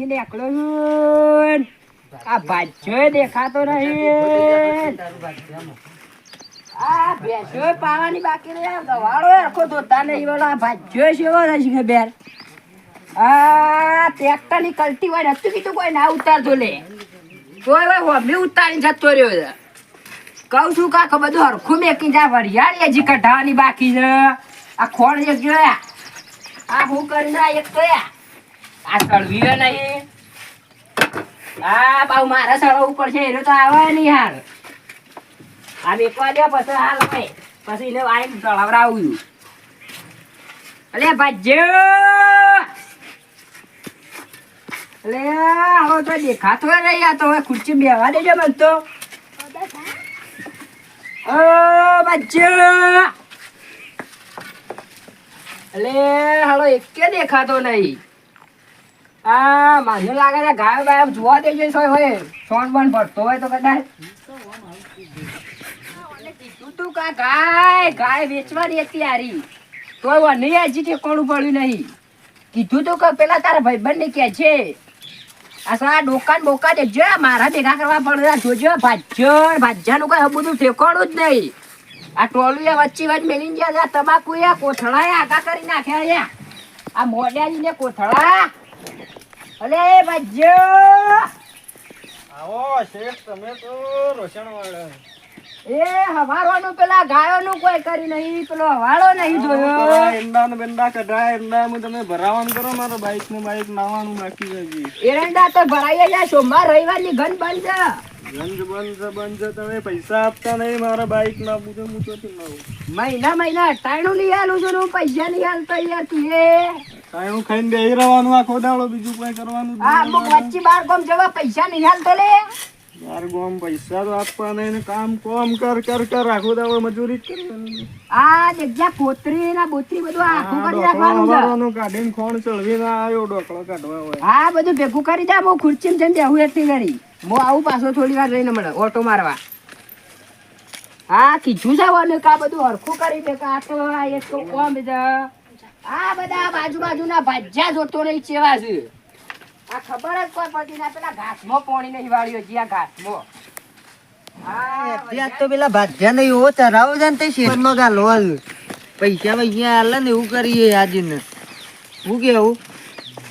નીકળ્યો આ ભાજ્યોય દેખાતો નહીં. આ ભેંસોય પાવાની બાકી રહી આ ગવાળો આખો આ ભાજ્યોય છે એવો આ ટ્રેક્ટરની કલ્ટી હોય નતું કીધું કોઈ ના ઉતારતો લે. તો હવે ઉતારીને જતો રહ્યો કહું છું કાકા બધું હરખું મેકી જા, વરિયાળી હજી કઢાવાની બાકી છે. આ ખોણ એક જોયા આ હું કરીને આ એક જોયા આ સળવી નહીં. આ બાઉ મારા સળવું પડશે એનો તો આવે નહીં હાલ. આ મેકવા દે, પછી હાલ ભાઈ પછી એને આવીને છું. અલે ભાજ્યો. અલે, હવે તો દેખાતો નહીં આ તો, હવે ખુરશી બેવા દેજો મને તો. અલે, હાલો, એકે દેખાતો નહીં. આ, મને લાગે છે ગાયો બાયો જોવા દેજો સોય હોય. સોન બન ભરતો હોય તો કદાચ. કીધું તું કા ગાય? ગાય વેચવાની હતી હારી. તોય વની હજી ઠેકોણું પડ્યું નહીં. કીધું તું કે પેલા તારા ભાઈબંધ ને કે છે. આ ડોકાન બોકા દેજો મારા ભેગા કરવા પડે જોજો ભાજ્યો ભાજ્યાનું કઈ બધું ઠેકાણું જ નહીં. આ ટોલું એ વચ્ચે વચ્ચે મેલીને ગયા તમાકુ એ કોથળા આગા કરી નાખ્યા આ મોડિયાજી ને કોથળા. અલે ભાજ્યો આવો શેઠ, તમે તો રોશન વાળા એ હવારોનું પેલા ગાયોનું કોઈ કરી નહીં પેલો હવાળો નહીં જોયો ને બેંડા કઢાય એંડા માં તમે ભરાવાનું કરો મારો બાઈક ને બાઈક નાવાનું બાકી છે એરંડા તો ભરાઈ ગયા સોમવાર રવિવારની ઘન બંધ છે. ગંજ બંધ બંધ તમે પૈસા આપતા નહીં મારા બાઈક ના બુજો હું લાવું મહિના મહિના અટાણું લઈ આલું છું ને હું પૈસા નહીં આલતો યાર તું એ. કાંઈ ખાઈને બેહી રહેવાનું આખો દાડો બીજું કોઈ કરવાનું હા આ વચ્ચે બાર કોમ જવા પૈસા નહીં આલતો લે. યાર ગોમ પૈસા તો આપવા નહીં ને કામ કોમ કર કર કર આખો દાડો મજૂરી જ કરવાની આ જગ્યા કોતરી ના બોતરી બધું આખું કરી નાખવાનું છે. હવારનું કાઢીને ખોણ ચડવીને આવ્યો ડોકળો કાઢવા હોય. હા બધું ભેગું કરી દે હું ખુરચી જઈને બેહું એટલી કરી હું આવું પાછો થોડી વાર રહીને મળે ઓટો મારવા. હા કીધું છે વને કા બધું હરખું કરી દે કે આ તો એક કોમ છે. આ બધા બાજુ બાજુના ભાજ્યા જોતો નહીં ચેવા છે. આ ખબર જ કોઈ પડતી ના પેલા ઘાસમાં પાણી નહીં વાળ્યો જ્યાં ઘાસમાં. ત્યાં તો પેલા ભાજ્યા ને એવો ચરાવો છે ને તે શેરમાં ગાલો હાલ. પૈસા પૈસા હાલે ને એવું કરીએ આજે ને હું કેવું?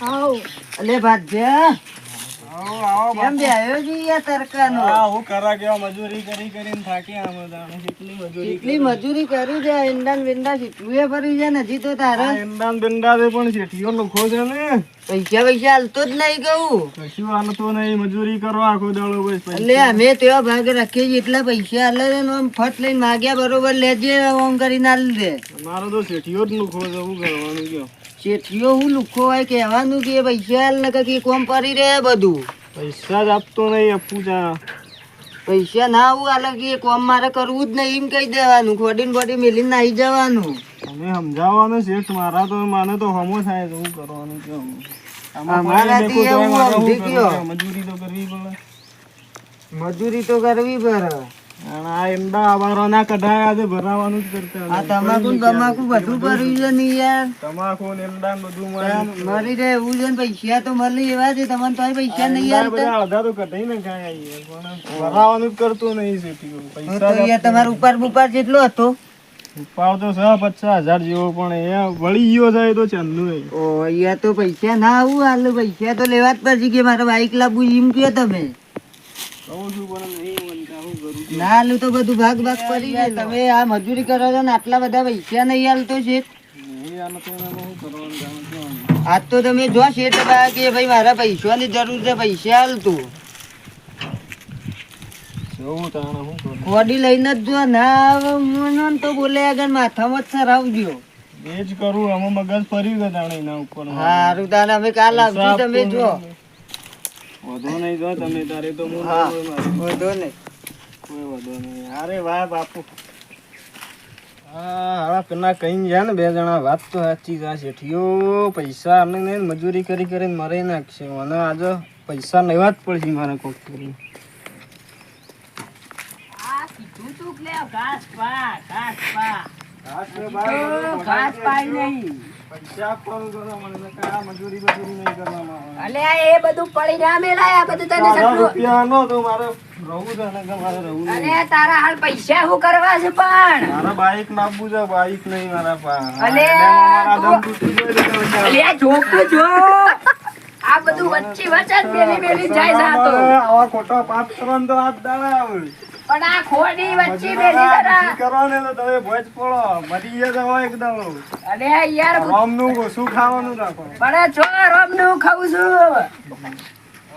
આવ. અલે ભાજ્યા આવો આવો કેમ બે આવ્યો છે યાર તરકાનો હા હું કરા કેવા મજૂરી કરી કરીને થાકી આમ કેટલી મજૂરી કેટલી મજૂરી કરી છે ઈંડા બિંડા એ ફરી છે ને હજી તો તારા એંડા બેંડા પણ શેઠીઓ લુખો છે ને. પૈસા પૈસા હાલતો જ નહીં કહું. કશું હાલતો નહીં મજૂરી કરો આખો દાડો બસ. એટલે અમે તેવા ભાગ રાખીએ છીએ એટલા પૈસા હાલે છે આમ ફટ લઈને માગ્યા બરોબર લેજે આમ કરીને હાલ દે. મારો તો શેઠિયો જ લુખો છે શું કરવાનું કયો? શેઠિયો હું લુખો હોય કહેવાનું કે પૈસા હાલ ને કે કોમ કરી રહે બધું. પૈસા જ આપતો નહીં આપું ચા પૈસા ના આવું હાલે કે કોમ મારે કરવું જ નહીં એમ કહી દેવાનું ખોડીને બોડી મેલીને નાહી જવાનું. તમે સમજાવવાનો શેઠ મારા તો મને તો હમો થાય તો હું કરવાનું કે તો? મજૂરી તો કરવી પડે. મજૂરી તો કરવી પડે. આ એંડા આવારો કઢાયા છે ભરાવાનું જ કરતા આ તમાકુ ને બધું ભર્યું છે ને યાર. તમાકુ ને એંડા બધું મળે મરી રહે એવું છે પૈસા તો મળી એવા છે તમને તો પૈસા નહીં યાર. બધા અડધા તો કઢાઈ ને આઈએ ભરાવાનું જ કરતું નહીં તો પૈસા જ યાર તમારો ઉપર બુપાર જેટલો હતો. ભાવ તો છ પચાસ હજાર જેવો પણ એ વળી ગયો જાય તો નહીં ઓ અહીંયા તો પૈસા ના આવું હાલ પૈસા તો લેવા જ પડશે કે મારે બાઈક લાવવું એમ કે તમે. કહું છું પણ નહીં ના તો બધું ભાગ ભાગ કરી જાય. તમે આ મજૂરી કરો છો ને આટલા બધા પૈસા નહીં હાલતો છે. છું. આજ તો તમે જો શેઠ કે ભાઈ મારા પૈસાની જરૂર છે પૈસા હાલતું. તાણે શું કોડી લઈને જ જો ના આવે મને તો બોલે આગળ માથામાં જ સરાવજો. એ જ કરું અમે મગજ ફરી ગયો તાણે એના ઉપર. હારું તાને અમે કાલ આવજો તમે જો. વધો નહીં જો તમે તારે તો હું. વધો નહીં. કોઈ વધો નહીં. અરે વાહ બાપુ હા પેલા કઈ ગયા ને બે જણા વાત તો સાચી છે શેઠીઓ પૈસા મજૂરી કરી કરીને મરી નાખશે. મને આજે પૈસા લેવા જ પડશે મારે કોક કરી તું ઘાસ પા ઘાસ પા ઘાસ પાઈ નહીં. આ બધું એટલે વચ્ચે વચ્ચે જાય ખોટા પાપ કરવાનું તો હાથ દાડા. પણ આ ખોડી વચ્ચે મજૂરો જરા કરો ને તો તમે ભોજ પડો મરી ગયા તો એકદમ. અલે યાર રામનું શું ખાવાનું રાખો? પણ જો રોમનું ખાવું છું.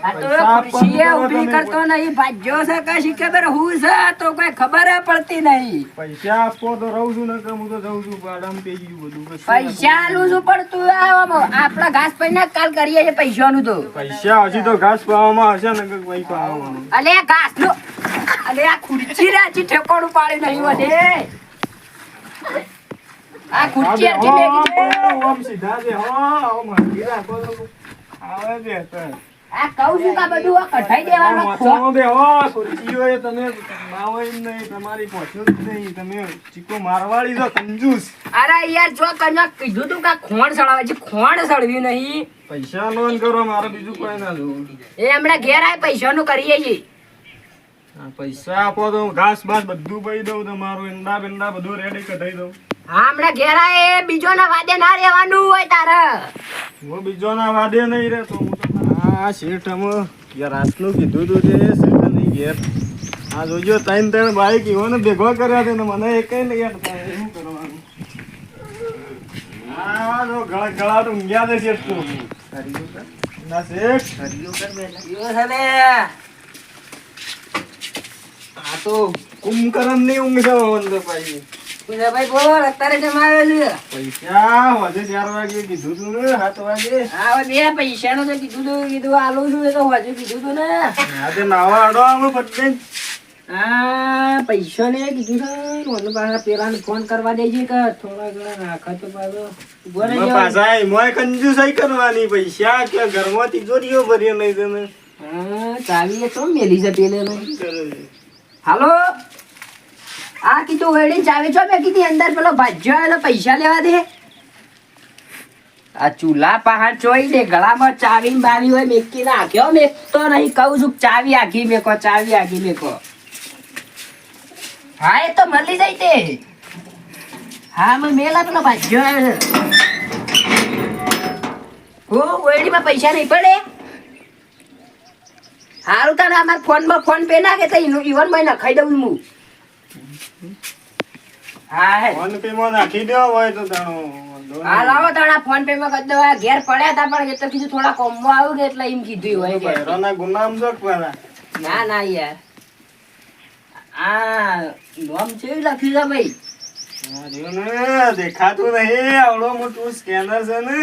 આ તો ખુરશીએ ઊભી કરતો નહીં. ભાજ્યો છે કશી ખબર? હું છે? તો કોઈ ખબર પડતી નહીં. પૈસા આપો તો રહું છું ને હું તો જઉં છું આરામ પેઈ ગયું બધું. પૈસા આલું છું પણ તું આપણા ઘાસ પૈને કાલ કરીએ છે પૈસાનું તો. પૈસા હજી તો ઘાસ પાવામાં હશે ને કઈ પાવામાં. અલે ઘાસનું અલે આ ખુરચી રાચી ઠેકોણું પાડી નહીં વધે આ ખુરચી હરખી ભેગી છે. ઓમ સીધા છે હો આમ હરખી રાખો આવે છે તો. આ કહું છું કે બધું કઢાઈ દેવાનું આમ મથામાં હો ખુરશીઓ એ તમે માવો જ નહીં તમારી પહોંચ્યો જ નહીં. તમે ચીકો મારવાડી છો કંજૂસ. અરે યાર જો કન્યા કીધું તું કે ખોણ સળાવે છે ખોણ સળવ્યું નહીં. પૈસા લોન કરો મારે બીજું કોઈ ના જોવું. એ હમણાં ઘેર આય પૈસાનું કરીએ છીએ. પૈસા આપો તો ઘાસ બાસ બધું પઈ દઉં તમારું ઈંડા બિંડા બધું રેડી કઢાઈ દઉં. હા હમણાં ઘેર આય એ બીજોના વાદે ના રહેવાનું હોય તારે. હું બીજો ના વાદે નહીં રહેતો હા તો શેઠ અમે રાતનું કીધું તું તે શેઠ નહીં ઘેર. આ જોજો ત્રણ ત્રણ બાઈક ને ભેગો કર્યા છે ને મને એક નહીં યાદ શું કરવાનું? હા જો ગળા ગળા તો ઊંઘ્યા છે શેઠ તું. ના શેઠ. તો કુંભકરણની ઊંઘ મને તો ભાઈ. બોલ અત્યારે જમાવ્યો છે? પૈસા વધે ચાર વાગે કીધું તું ને સાત વાગે. હા હવે બે પૈસાનું તો કીધું તું કીધું આલું છું એ તો હજુ કીધું તું ને. આજે નાવા આડો અમે પટલે હા પૈસા ને કીધું છે મને પાછા પેલાને ફોન કરવા દેજે કે થોડા ઘણા રાખા તો પાછો. પાછા મોય કંજુસાઈ કરવાની પૈસા કે ઘરમાં તિજોરીઓ ભરી નહીં તમે હા ચાવી એ તો મેલી છે પેલે હાલો? આ કીધું વેડી ચાવી છો મેં કીધી, અંદર પેલો ભાજ્યો આવેલો, પૈસા લેવા દે. આ ચૂલા પહાડ ચોઈ દે ગળામાં ચાવી બાવી હોય મેકી નાખ્યો મેકતો નહીં કહું છું ચાવી આખી મેકો, ચાવી આખી મેકો. હા, એ તો મળી જાય તે. હા મેં મેલા પેલો ભાજ્યો આવે છે ઓ, વેડીમાં પૈસા નહીં પડે. હારું તારે અમાર ફોનમાં ફોન પે નાખે તો ઈનું ઈવનમાં નખાઈ દઉં હું. હા હે. ફોન પે માં નાખી દેવા હોય તો તાણો હા લાવો તારા ફોન પે માં કરી દો ઘેર પડ્યા હતા પણ એ તો કીધું થોડા કે એટલે એમ કીધું હોય કે. બૈરાના ગુનામ છો પેલા? ના ના યાર. આ નોમ છે લખ્યું છે ભાઈ? દેખાતું નહીં. આવડો મોટું સ્કેનર છે ને.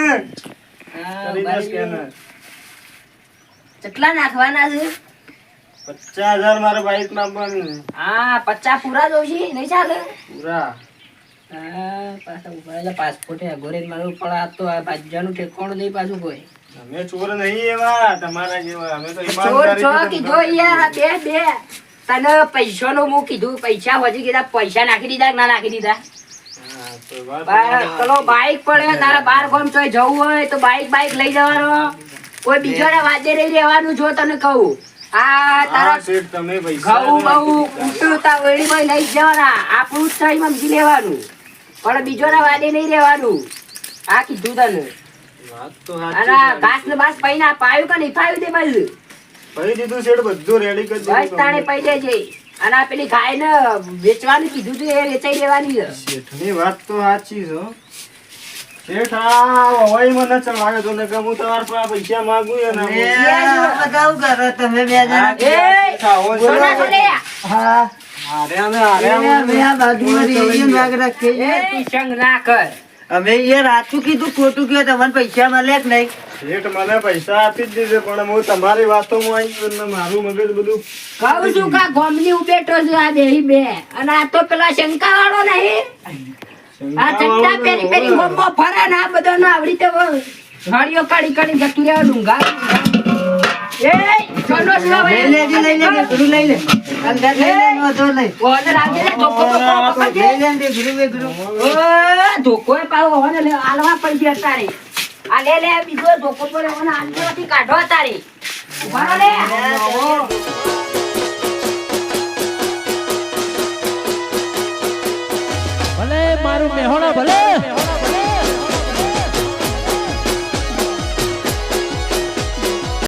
દે. સ્કેનર કેટલા નાખવાના છે? પચાસ હજાર મારે બાઈક નાખવાનું છે. હા પચાસ પૂરા જોઉં નહીં ચાલે? પૂરા. હા પાછા ઊભા રહેલા પાસપોર્ટ ગોરે મારું પણ આ તો આ ભાજ્યાનું ઠેકાણું નહીં પાછું કોઈ. અમે ચોર નહીં એવા તમારા જેવા. અમે તો ચોર ઈમાનદારી કીધો યાર બે બે. તને પૈસાનું હું કીધું પૈસા વધી ગયા પૈસા નાખી દીધા ના નાખી દીધા? તો પેલો બાઈક પડે તારા બાર ગામ ચોય જવું હોય તો બાઈક બાઈક લઈ જવાનો. કોઈ બીજાના વાદે નહીં રહેવાનું જો તને કહું. આ તારા તમે પૈસા ઘઉં બહુ કૂટું તા લઈ જવાના. આપણું જ સમજી લેવાનું. પણ બીજોના વાદે નહીં રહેવાનું આ કીધું તને. અને ઘાસ ને બાસ પૈના પાયું કે નહીં? પાયું તે બાજુ? પહી દીધું શેઠ બધું રેડી કરી બસ તાણે પૈ અને આ પેલી ગાય ને વેચવાનું કીધું તું એ વેચાઈ દેવાની શેઠની વાત તો સાચી છે. શેઠ આ મને ચલાવે તો ને હું તમારા પાસે પૈસા માંગુ એ હું કરો તમે બે જણા એ આવો હા. અમે એ. તું સંગ ના કર. અમે યાર સાચું કીધું ખોટું કે તમને પૈસા મળે કે નહીં? શેઠ મને પૈસા આપી જ દીધે પણ હું તમારી વાતો આવી ગયો ને મારું મગજ બધું કહું છું કે ગોમની ઉભેટો છું આ બેહી બે. અને આ તો પેલા શંકા વાળો નહીં. આ ચટ્ટા પેરી પેરી ફરે ને આ બધો ના આવડી તો ઘડીઓ કાઢી કાઢી જતું રહેવા ડુંગા. એ સોનો લઈ લે. અંદર લઈ લે. ઓને ધોકો લઈ. લે ઓને લે, આલવા. આ લે લે બીજો ધોકો પડે ઓને આલવાથી કાઢો તારે લે. મારું મેહોણા ભલે.